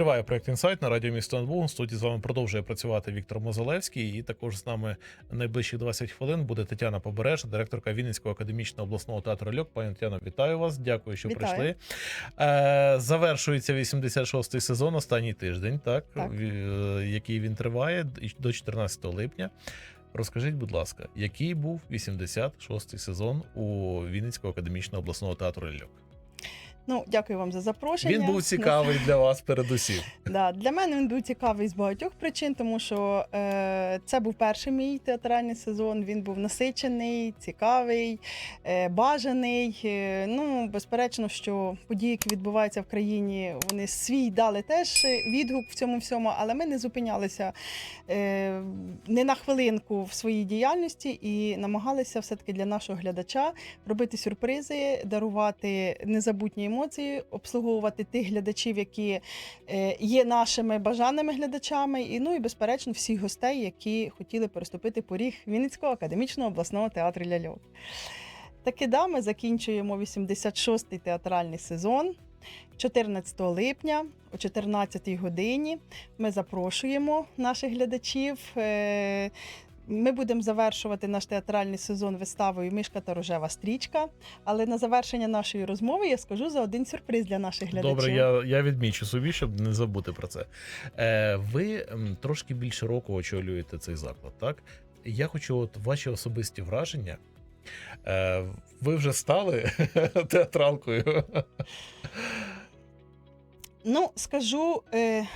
Триває проект інсайт на радіо місто НБУ. У студії з вами продовжує працювати Віктор Мозолевський. І також з нами найближчі 20 хвилин буде Тетяна Побережа, директорка Вінницького академічного обласного театру Льок. Пані Тетяно, вітаю вас. Дякую, що Вітаю. прийшли. Е, завершується 86-й сезон, останній тиждень, так, Так. в- е, який він триває до 14 липня. Розкажіть, будь ласка, який був 86-й сезон у Вінницького академічного обласного театру Льок? Ну, дякую вам за запрошення. Він був цікавий для вас передусім. Да, для мене він був цікавий з багатьох причин, тому що е, це був перший мій театральний сезон. Він був насичений, цікавий, е, бажаний. Е, ну, безперечно, що події, які відбуваються в країні, вони свій дали теж відгук в цьому всьому, але ми не зупинялися е, не на хвилинку в своїй діяльності і намагалися все-таки для нашого глядача робити сюрпризи, дарувати незабутні емоції, обслуговувати тих глядачів, які е, є нашими бажаними глядачами, і ну і безперечно всіх гостей, які хотіли переступити поріг Вінницького академічного обласного театру ляльок. Таки да, ми закінчуємо 86-й театральний сезон. 14 липня о 14 годині ми запрошуємо наших глядачів. Ми будемо завершувати наш театральний сезон виставою Мишка та рожева стрічка. Але на завершення нашої розмови я скажу за один сюрприз для наших глядачів. Добре, я, я відмічу собі, щоб не забути про це. Е, ви трошки більше року очолюєте цей заклад, так? Я хочу, от ваші особисті враження. Е, ви вже стали театралкою. Ну, скажу. Е...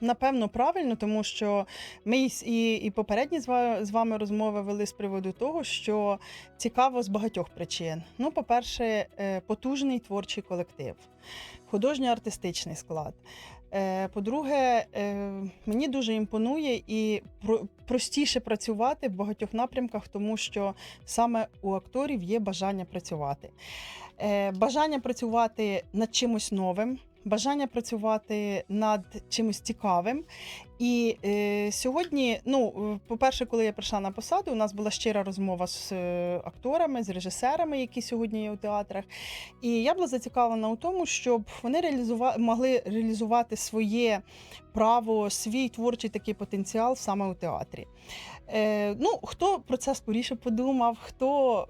Напевно, правильно, тому що ми і, і попередні з вами розмови вели з приводу того, що цікаво з багатьох причин. Ну, по-перше, е, потужний творчий колектив, художньо-артистичний склад. Е, По-друге, е, мені дуже імпонує і простіше працювати в багатьох напрямках, тому що саме у акторів є бажання працювати. Бажання працювати над чимось новим, бажання працювати над чимось цікавим. І е, сьогодні, ну, е, по-перше, коли я прийшла на посаду, у нас була щира розмова з е, акторами, з режисерами, які сьогодні є у театрах. І я була зацікавлена у тому, щоб вони реалізува... могли реалізувати своє право, свій творчий такий потенціал саме у театрі. Е, ну, хто про це скоріше подумав, хто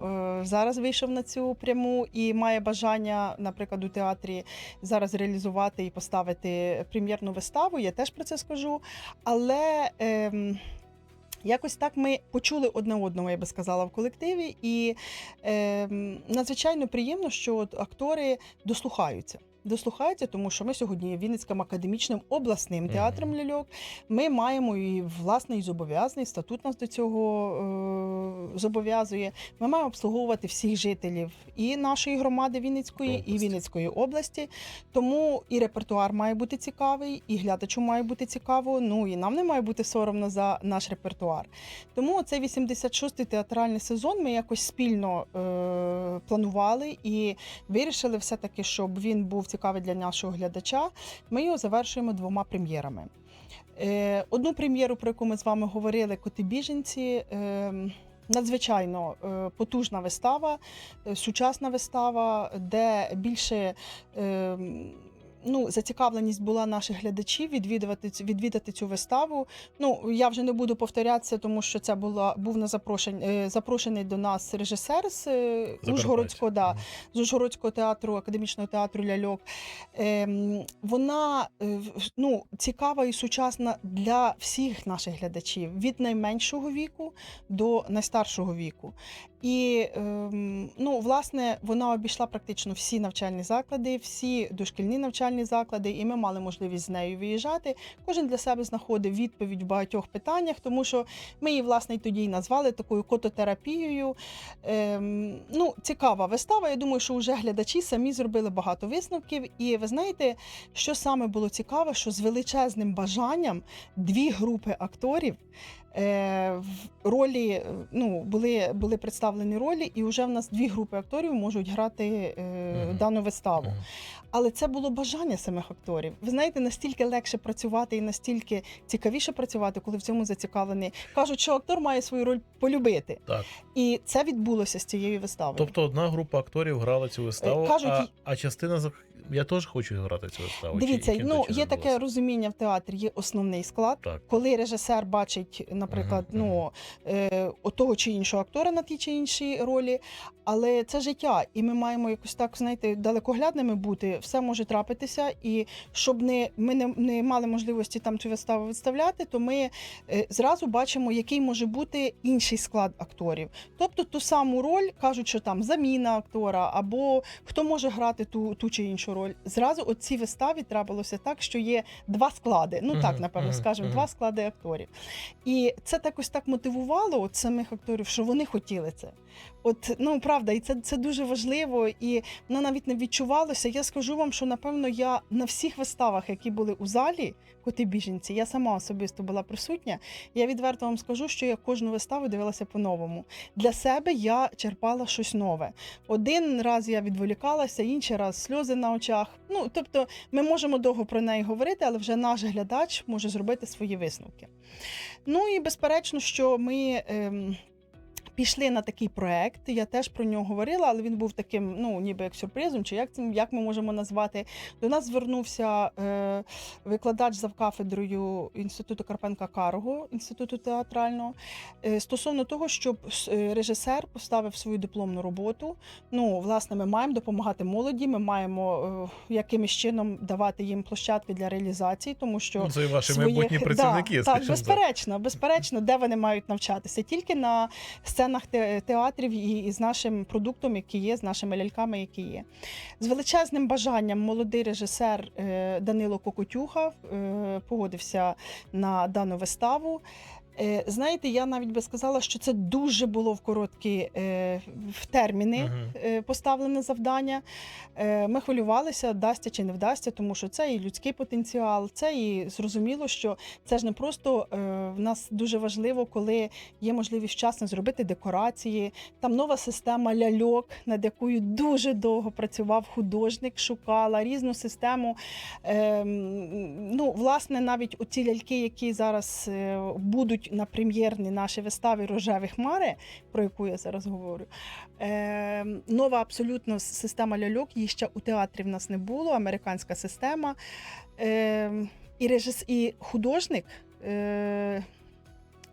е, зараз вийшов на цю пряму і має бажання, наприклад, у театрі зараз реалізувати і поставити прем'єрну виставу, я теж про це скажу. Але ем, якось так ми почули одне одного, я би сказала, в колективі, і ем, надзвичайно приємно, що актори дослухаються. Дослухаються, тому що ми сьогодні є Вінницьким академічним обласним театром ляльок. Ми маємо і власний зобов'язаний статут нас до цього е, зобов'язує. Ми маємо обслуговувати всіх жителів і нашої громади Вінницької, і Вінницької області. Тому і репертуар має бути цікавий, і глядачу має бути цікаво. Ну і нам не має бути соромно за наш репертуар. Тому цей 86-й театральний сезон ми якось спільно е, планували і вирішили все-таки, щоб він був цікавий для нашого глядача. Ми його завершуємо двома прем'єрами. Е, одну прем'єру, про яку ми з вами говорили, коти біженці. Е, Надзвичайно е, потужна вистава, сучасна вистава, де більше ну, зацікавленість була наших глядачів відвідувати відвідати цю виставу. Ну я вже не буду повторятися, тому що це була був на запрошень, е, запрошений до нас режисер з е, Ужгородського да, з Ужгородського театру, академічного театру ляльок. Ем, вона е, ну, цікава і сучасна для всіх наших глядачів від найменшого віку до найстаршого віку. І ем, ну, власне вона обійшла практично всі навчальні заклади, всі дошкільні навчальні заклади, і ми мали можливість з нею виїжджати. Кожен для себе знаходив відповідь в багатьох питаннях, тому що ми її власне тоді й назвали такою кототерапією. Ем, ну, цікава вистава. Я думаю, що вже глядачі самі зробили багато висновків. І ви знаєте, що саме було цікаве, що з величезним бажанням дві групи акторів ролі е, ну, були, були представлені ролі, і вже в нас дві групи акторів можуть грати е, Мгм. дану виставу. Мгм. Але це було бажання самих акторів. Ви знаєте, настільки легше працювати і настільки цікавіше працювати, коли в цьому зацікавлений. Кажуть, що актор має свою роль полюбити. Так. І це відбулося з цією виставою. Тобто одна група акторів грала цю виставу, Е, кажуть, а, а частина я теж хочу грати цю виставу. Дивіться, яким ну є таке розуміння в театрі, є основний склад. Так. Коли режисер бачить, наприклад, Мгм, ну е, того чи іншого актора на тій чи іншій ролі, але це життя, і ми маємо якось так, знаєте, далекоглядними бути. Все може трапитися, і щоб не ми не, не мали можливості там цю виставу відставляти, то ми е, зразу бачимо, який може бути інший склад акторів. Тобто ту саму роль кажуть, що там заміна актора, або хто може грати ту, ту чи іншу роль. Зразу от цій виставі трапилося так, що є два склади. Ну так, напевно, скажемо, два склади акторів. І це так так мотивувало от самих акторів, що вони хотіли це. От, ну правда, і це, це дуже важливо, і воно навіть не відчувалося. Я скажу вам, що напевно я на всіх виставах, які були у залі, коти біженці, я сама особисто була присутня. Я відверто вам скажу, що я кожну виставу дивилася по-новому. Для себе я черпала щось нове. Один раз я відволікалася, інший раз сльози на очах. Ну тобто, ми можемо довго про неї говорити, але вже наш глядач може зробити свої висновки. Ну і безперечно, що ми. Ем, Пішли на такий проект, я теж про нього говорила, але він був таким, ну ніби як сюрпризом, чи як це як ми можемо назвати. До нас звернувся е, викладач завкафедрою інституту Карпенка Карго, інституту театрального, е, стосовно того, щоб е, режисер поставив свою дипломну роботу. Ну, власне, ми маємо допомагати молоді, ми маємо е, якимось чином давати їм площадки для реалізації, тому що Ну, це ваші своїх- майбутні працівники, Да, так, безперечно, безперечно, де вони мають навчатися? Тільки на сценах театрів і, з нашим продуктом, який є, з нашими ляльками, які є. З величезним бажанням молодий режисер е, Данило Кокотюха е, погодився на дану виставу. Е, Знаєте, я навіть би сказала, що це дуже було в короткі е, в терміни е, поставлене завдання. Ми хвилювалися, вдасться чи не вдасться, тому що це і людський потенціал, це і зрозуміло, що це ж не просто в нас дуже важливо, коли є можливість вчасно зробити декорації. Там нова система ляльок, над якою дуже довго працював художник, шукала різну систему. Е, ну, власне, навіть оці ляльки, які зараз будуть на прем'єрні нашій виставі Рожеві хмари, про яку я зараз говорю. Е, нова абсолютно система ляльок, її ще у театрі в нас не було, американська система. Е, і, режис, і художник е,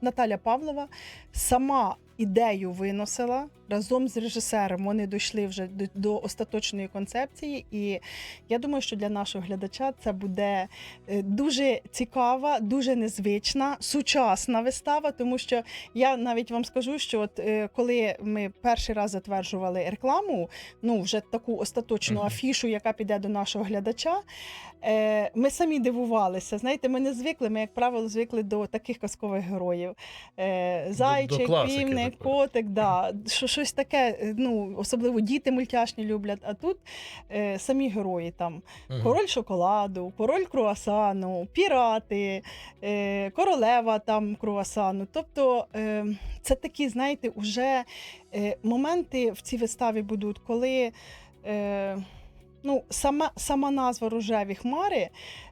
Наталя Павлова сама ідею виносила разом з режисером. Вони дійшли вже до, до остаточної концепції. І я думаю, що для нашого глядача це буде е, дуже цікава, дуже незвична, сучасна вистава, тому що я навіть вам скажу, що от е, коли ми перший раз затверджували рекламу, ну вже таку остаточну афішу, яка піде до нашого глядача, е, ми самі дивувалися. Знаєте, ми не звикли. Ми, як правило, звикли до таких казкових героїв. Зайчик, півник, котик, да. що щось таке. е, Ну особливо діти мультяшні люблять. А тут е, самі герої там. Король шоколаду, король круасану, пірати, е, королева там круасану. Тобто е, це такі, знаєте, уже е, моменти в цій виставі будуть, коли е, ну, сама, сама назва Рожеві хмари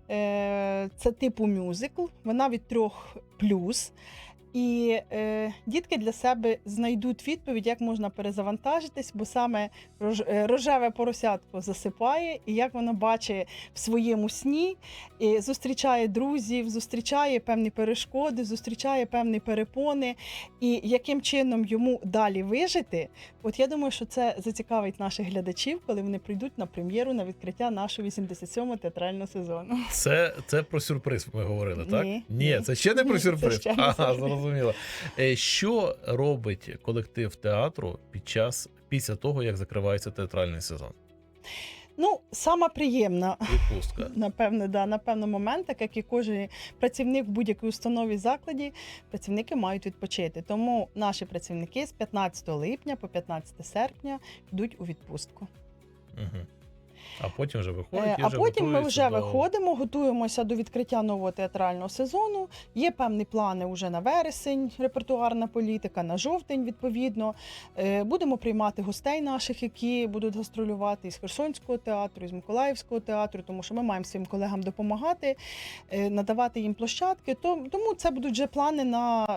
е, це типу мюзикл, вона від трьох плюс. І е, дітки для себе знайдуть відповідь, як можна перезавантажитись, бо саме рож, е, рожеве поросятко засипає, і як воно бачить в своєму сні, і зустрічає друзів, зустрічає певні перешкоди, зустрічає певні перепони, і яким чином йому далі вижити. От я думаю, що це зацікавить наших глядачів, коли вони прийдуть на прем'єру на відкриття нашого 87-го театрального сезону. Це, це про сюрприз ми говорили, так? Ні, Ні, ні. це ще не про Ні, це ще не Ага, сюрприз. Зрозуміло. Е, Що робить колектив театру під час після того, як закривається театральний сезон? Ну, сама приємна Відпустка. Напевне, да, напевно, момент, так як і кожен працівник в будь-якій установі закладі, працівники мають відпочити. Тому наші працівники з 15 липня по 15 серпня йдуть у відпустку. Угу. А потім вже виходять. Е, і А вже потім ми вже до- виходимо, готуємося до відкриття нового театрального сезону. Є певні плани вже на вересень, репертуарна політика, на жовтень, відповідно. Е, Будемо приймати гостей наших, які будуть гастролювати із Херсонського театру, із Миколаївського театру, тому що ми маємо своїм колегам допомагати, е, надавати їм площадки. Тому це будуть вже плани на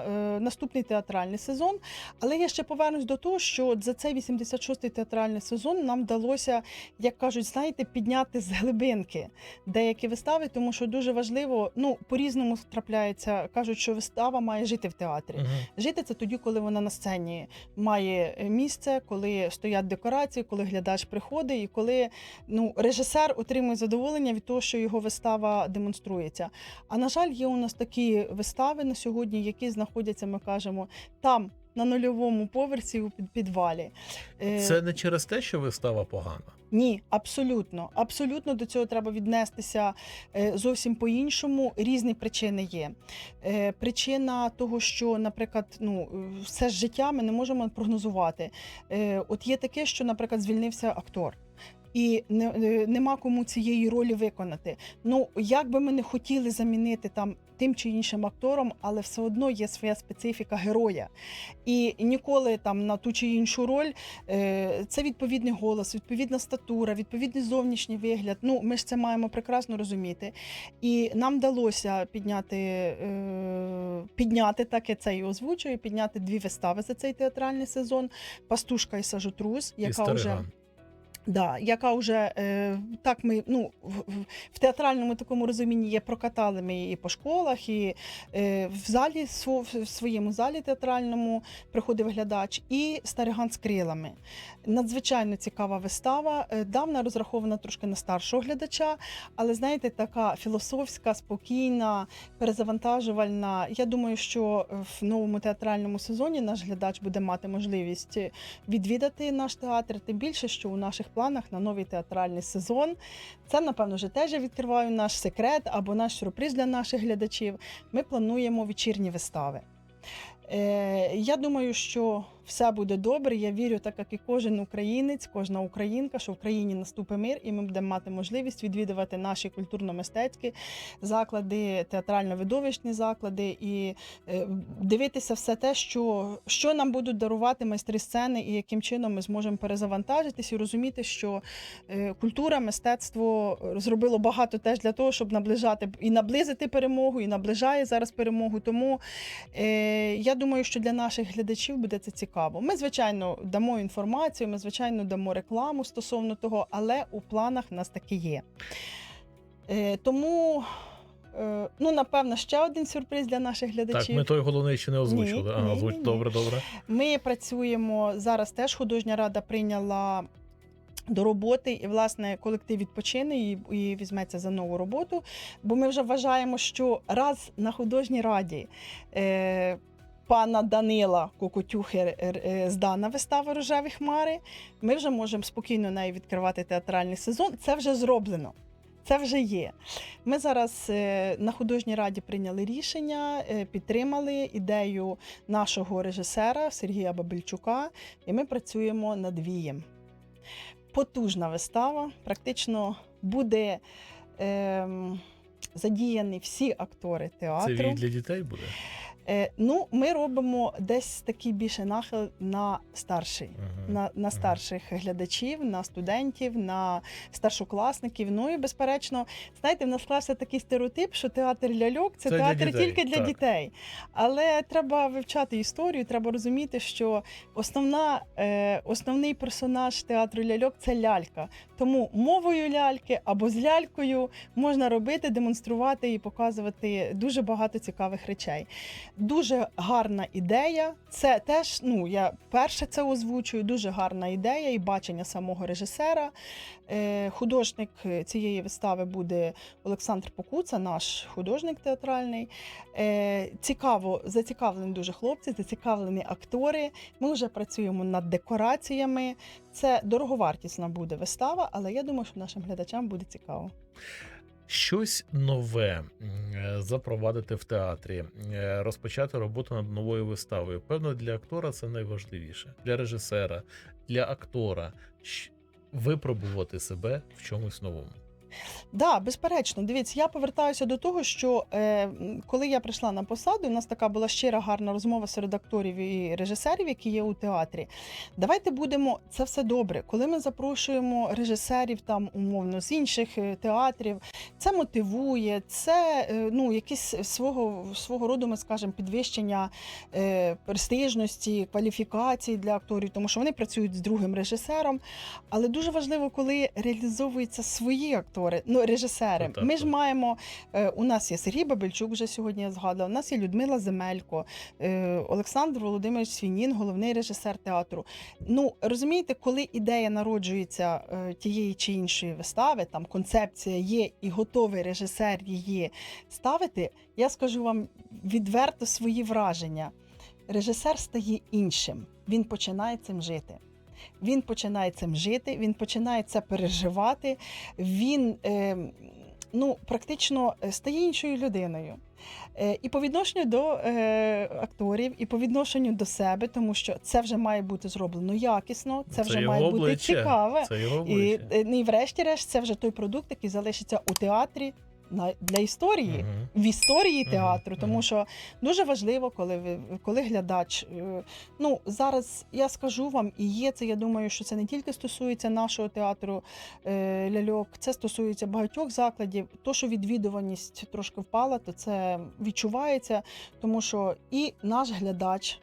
наступний театральний сезон. Але я ще повернусь до того, що за цей 86-й театральний сезон нам вдалося, як кажуть, знаєте, підняти з глибинки деякі вистави, тому що дуже важливо, ну по-різному трапляється. кажуть, що вистава має жити в театрі. Мгм. Жити це тоді, коли вона на сцені має е, місце, коли стоять декорації, коли глядач приходить, і коли ну режисер отримує задоволення від того, що його вистава демонструється. А на жаль, є у нас такі вистави на сьогодні, які знаходяться, ми кажемо, там. На нульовому поверсі у під- підвалі. Е, Це не через те, що вистава погана. ні, абсолютно. Абсолютно до цього треба віднестися е, зовсім по-іншому. Різні причини є. Е, Причина того, що, наприклад, ну все ж життя ми не можемо прогнозувати. От є таке, що, наприклад, звільнився актор. І не, е, нема кому цієї ролі виконати. Ну як би ми не хотіли замінити там тим чи іншим актором, але все одно є своя специфіка героя. І ніколи там на ту чи іншу роль Е, Це відповідний голос, відповідна статура, відповідний зовнішній вигляд. Ну, ми ж це маємо прекрасно розуміти. І нам вдалося підняти, е, підняти так я це і озвучую, підняти дві вистави за цей театральний сезон: Пастушка і Сажотрус, І яка вже. Да, яка вже е, так ми ну в, в- театральному такому розумінні є прокатали ми її по школах, і е, в залі в своєму залі театральному приходив глядач, і Стариган з крилами. Надзвичайно цікава вистава. Е, давна розрахована трошки на старшого глядача, але знаєте, така філософська, спокійна, перезавантажувальна. Я думаю, що в новому театральному сезоні наш глядач буде мати можливість відвідати наш театр. Тим більше, що у наших планах на новий театральний сезон. Це, напевно, вже теж я відкриваю наш секрет або наш сюрприз для наших глядачів. Ми плануємо вечірні вистави. Е, я думаю, що все буде добре. Я вірю, так як і кожен українець, кожна українка, що в країні наступить мир, і ми будемо мати можливість відвідувати наші культурно-мистецькі заклади, театрально-видовищні заклади і е, дивитися все те, що, що нам будуть дарувати майстри сцени, і яким чином ми зможемо перезавантажитись і розуміти, що е, культура, мистецтво зробило багато теж для того, щоб наближати і наблизити перемогу, і наближає зараз перемогу. Тому е, я думаю, що для наших глядачів буде це цікаво. Ми, звичайно, дамо інформацію, ми, звичайно, дамо рекламу стосовно того, але у планах в нас таки є. Е, тому, е, ну, напевно, ще один сюрприз для наших глядачів. Так, ми той головний ще не озвучили. Ні, Ага, ні, озвуч... ні, ні. Добре, добре. Ми працюємо зараз. Теж художня рада прийняла. До роботи, і власне колектив відпочине і, і візьметься за нову роботу. Бо ми вже вважаємо, що раз на художній раді е, пана Данила Кокотюхи е, е, здана вистава Рожеві хмари, ми вже можемо спокійно нею відкривати театральний сезон. Це вже зроблено. Це вже є. Ми зараз е, на художній раді прийняли рішення, е, підтримали ідею нашого режисера Сергія Бабельчука, і ми працюємо над вієм. Потужна вистава, практично буде ем, задіяні всі актори театру. Це вій для дітей буде. Е, ну, ми робимо десь такий більше нахил на старший. Мгм. На, на старших глядачів, на студентів, на старшокласників. Ну і безперечно, знаєте, в нас склався такий стереотип, що театр ляльок це, Це для театр дітей, тільки для так. дітей. Але треба вивчати історію, треба розуміти, що основна, е, основний персонаж театру ляльок це лялька. Тому мовою ляльки або з лялькою можна робити, демонструвати і показувати дуже багато цікавих речей. Дуже гарна ідея. Це теж, ну я перше це озвучую. Дуже гарна ідея і бачення самого режисера. Е, художник цієї вистави буде Олександр Покуца, наш художник театральний. Е, цікаво, зацікавлені дуже хлопці, зацікавлені актори. Ми вже працюємо над декораціями. Це дороговартісна буде вистава, але я думаю, що нашим глядачам буде цікаво. Щось нове е, запровадити в театрі, е, розпочати роботу над новою виставою. Певно, для актора це найважливіше, для режисера, для актора. Випробувати себе в чомусь новому. Да, безперечно. Дивіться, я повертаюся до того, що е, коли я прийшла на посаду, у нас така була щира гарна розмова серед акторів і режисерів, які є у театрі. Давайте будемо це все добре. Коли ми запрошуємо режисерів там умовно з інших е, театрів, це мотивує, це е, ну якісь свого свого роду, ми скажемо, підвищення е, престижності, кваліфікації для акторів, тому що вони працюють з другим режисером. Але дуже важливо, коли реалізовуються свої актори, ну режисери. Так, так, Ми ж так. маємо е, у нас є Сергій Бабельчук, вже сьогодні я згадала. У нас є Людмила Земелько, е, Олександр Володимирович Свінін, головний режисер театру. Ну розумієте, коли ідея народжується е, тієї чи іншої вистави, там концепція є і готовий режисер її ставити. Я скажу вам відверто свої враження. Rежисер стає іншим. Він починає цим жити. Він починає цим жити, він починає це переживати. Він е, ну, практично е, стає іншою людиною. Е, і по відношенню до е, акторів, і по відношенню до себе, тому що це вже має бути зроблено якісно, це, Це вже має бути цікаве. Це його І, обличчя. е, ну, і врешті-решт, це вже той продукт, який залишиться у театрі для історії Мгм. в історії театру, тому що дуже важливо, коли ви коли глядач. е, Ну зараз я скажу вам, і є це. Я думаю, що це не тільки стосується нашого театру е, ляльок, це стосується багатьох закладів. То, що відвідуваність трошки впала, то це відчувається, тому що і наш глядач.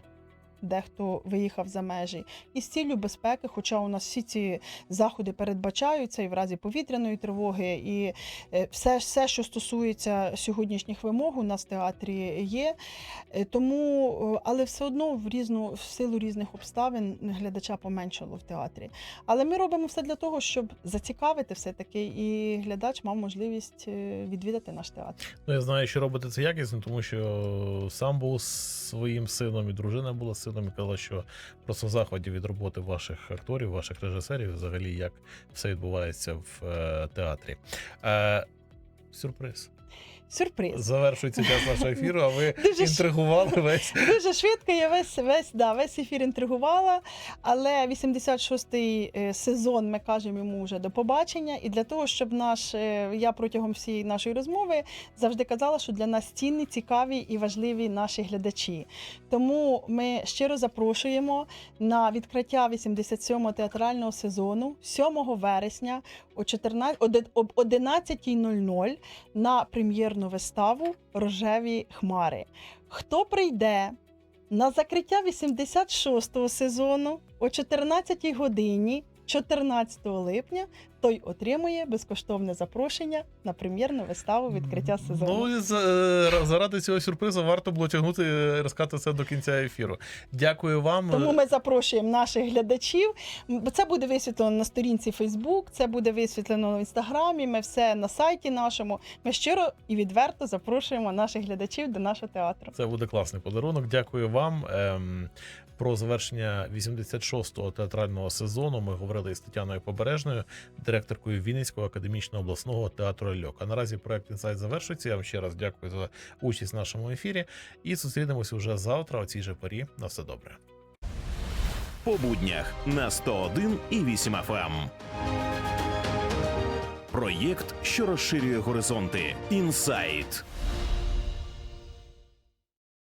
Дехто виїхав за межі і з ціллю безпеки, хоча у нас всі ці заходи передбачаються і в разі повітряної тривоги, і Е, все, все, що стосується сьогоднішніх вимог, у нас в театрі є. Е, Тому, е, але все одно в різну в силу різних обставин глядача поменшало в театрі. Але ми робимо все для того, щоб зацікавити все таки, і глядач мав можливість відвідати наш театр. Ну, я знаю, що робите це якісно, тому що сам був своїм сином, і дружина була сином, і казала, що просто в захваті від роботи ваших акторів, ваших режисерів, взагалі, як все відбувається в е, театрі. Е, сюрприз. Сюрприз. Завершується час нашого ефіру, а ви Дуже інтригували весь. Дуже швидко я весь весь да весь ефір інтригувала. Але 86-й е, сезон ми кажемо йому вже до побачення. І для того, щоб наш е, я протягом всієї нашої розмови завжди казала, що для нас цінні, цікаві і важливі наші глядачі. Тому ми щиро запрошуємо на відкриття 87-го театрального сезону 7 вересня о 14, об 11.00 на прем'єрну виставу Рожеві хмари. Хто прийде на закриття 86-го сезону о 14-й годині 14 липня, той отримує безкоштовне запрошення на прем'єрну виставу відкриття сезону. Ну, е, заради цього сюрпризу варто було тягнути і розказати це до кінця ефіру. Дякую вам. Тому ми запрошуємо наших глядачів. Це буде висвітлено на сторінці Facebook, це буде висвітлено в інстаграмі. Ми все на сайті нашому. Ми щиро і відверто запрошуємо наших глядачів до нашого театру. Це буде класний подарунок. Дякую вам. Ем, про завершення 86-го театрального сезону ми говорили із Тетяною Побережною, директоркою Вінницького академічного обласного театру Льок. А наразі проект інсайт завершується. Я вам ще раз дякую за участь в нашому ефірі. І зустрінемося уже завтра о цій же порі. На все добре. по буднях на 101 і 8 FM. Проєкт, що розширює горизонти. Інсайт.